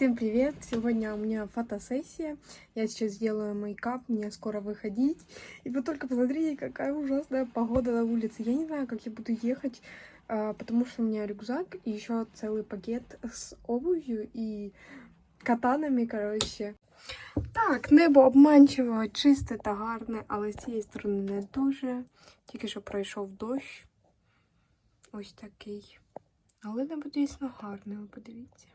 Всем привет! Сегодня у меня фотосессия. Я сейчас сделаю мейкап, мне скоро выходить. И вы только посмотрите, какая ужасная погода на улице. Я не знаю, как я буду ехать, а, потому что у меня рюкзак и еще целый пакет с обувью и катанами, короче. Так, небо обманчиво, чисте та гарне, але з цієї сторони не дуже. Тільки що пройшов дощ. Ось такий. Але небо дійсно гарне, ви подивіться.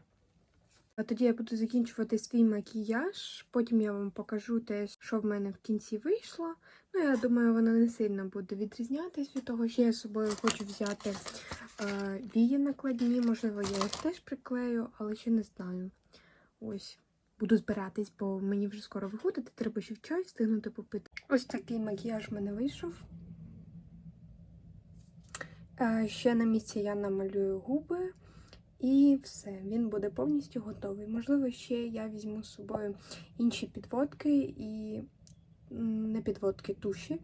А тоді я буду закінчувати свій макіяж. Потім я вам покажу те, що в мене в кінці вийшло. Ну, я думаю, воно не сильно буде відрізнятись від того, що я з собою хочу взяти е, вії накладні. Можливо, я їх теж приклею, але ще не знаю. Ось. Буду збиратись, бо мені вже скоро виходити, треба ще в чай встигнути попити. Ось такий макіяж в мене вийшов. Е, ще на місці я намалюю губи. І все, він буде повністю готовий. Можливо, ще я візьму з собою інші підводки і не підводки, туші,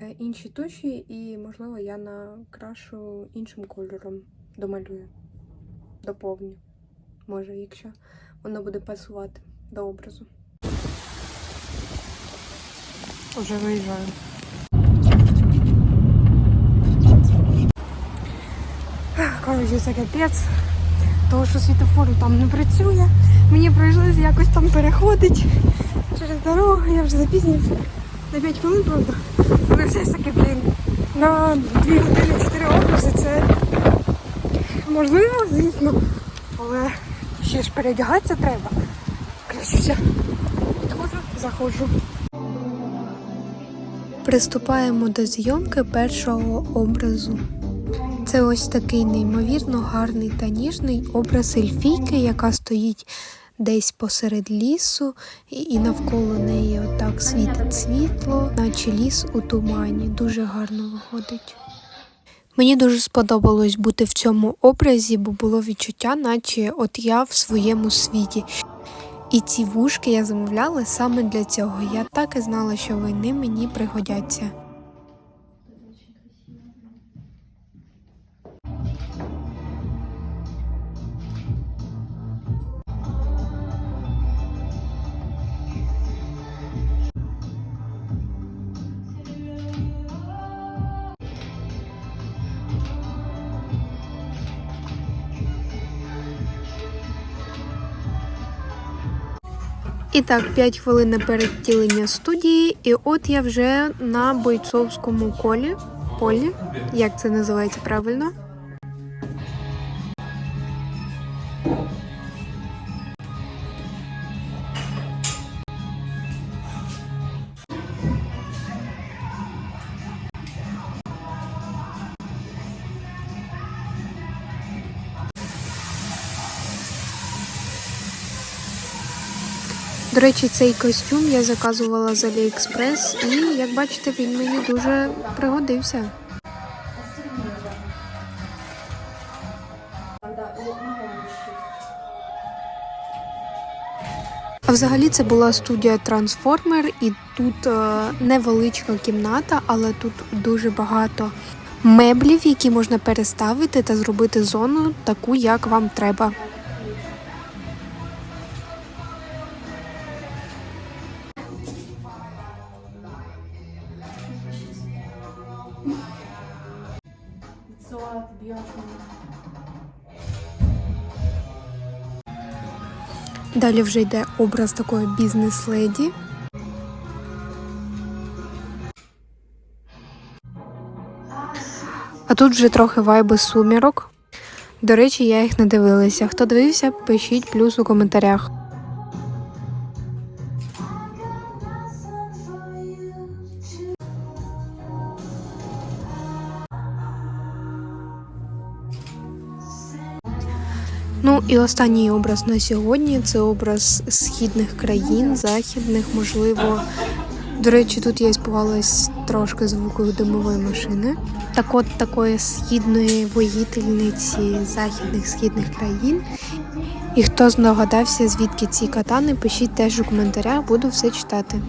е, інші туші, і, можливо, я накрашу іншим кольором, домалюю, доповню. Може, якщо воно буде пасувати до образу. Уже виїжджаю. Коротше, це капець того, що світофору там не працює. Мені прийшлося якось там переходити через дорогу, я вже запізнююся на 5 хвилин, правда. Але все ж таки, блін, на 2 години 4 образи це можливо, звісно. Але ще ж передягатися треба. Коротше. Підходжу, заходжу. Приступаємо до зйомки першого образу. Це ось такий неймовірно гарний та ніжний образ ельфійки, яка стоїть десь посеред лісу, і навколо неї отак світить світло, наче ліс у тумані. Дуже гарно виходить. Мені дуже сподобалось бути в цьому образі, бо було відчуття, наче от я в своєму світі. І ці вушки я замовляла саме для цього. Я так і знала, що вони мені пригодяться. І так, 5 хвилин на передтілення студії, і от я вже на бойцовському колі. Полі, як це називається правильно? До речі, цей костюм я заказувала з AliExpress і, як бачите, він мені дуже пригодився. А взагалі це була студія Transformer, і тут е, невеличка кімната, але тут дуже багато меблів, які можна переставити та зробити зону таку, як вам треба. Далі вже йде образ такої бізнес-леді. А тут вже трохи вайби сумірок. До речі, я їх не дивилася. Хто дивився, пишіть плюс у коментарях. Ну і останній образ на сьогодні це образ східних країн, західних, можливо. До речі, тут я спугалась трошки звуку димової машини. Так от такої східної воїтельниці західних східних країн. І хто здогадався, звідки ці катани, пишіть теж у коментарях, буду все читати.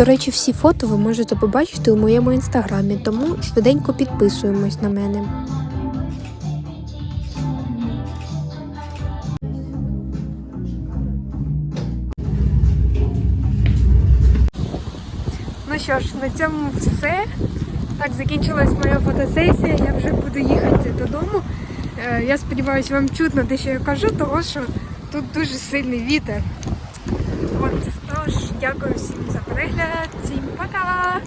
До речі, всі фото ви можете побачити у моєму інстаграмі, тому швиденько підписуємось на мене. Ну що ж, на цьому все. Так закінчилась моя фотосесія. Я вже буду їхати додому. Е, Я сподіваюся, вам чутно те, що я кажу, тому що тут дуже сильний вітер. Дякую всім за перегляд. Всім пока!